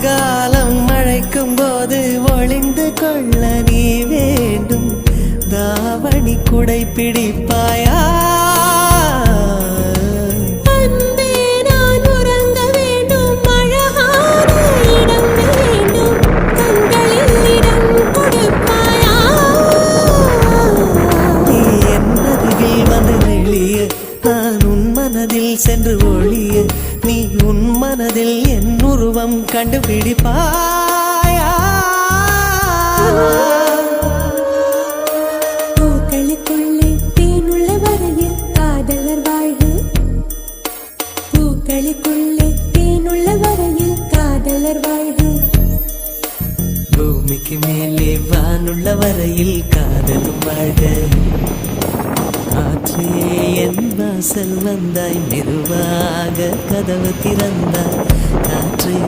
காலம் மழைக்கும் போது ஒளிந்து கொள்ள நீ வேண்டும். தாவணி குடை பிடிப்பாயா மனதில் சென்று ஒளிய நீ உன் மனதில் என் உருவம் கண்டுபிடிப்பாயா? பூக்களுக்குள்ளே தேனுள்ள வரையில் காதலர் வாழ்வு பூக்களுக்குள்ளே தேனுள்ள வரையில் காதலர் வாழ்வு பூமிக்கு மேலே வானுள்ள வரையில் காதலும் வாழ்க. என் வாசல் வந்தாய் மெதுவாக கதவு திறந்தாய் காற்றே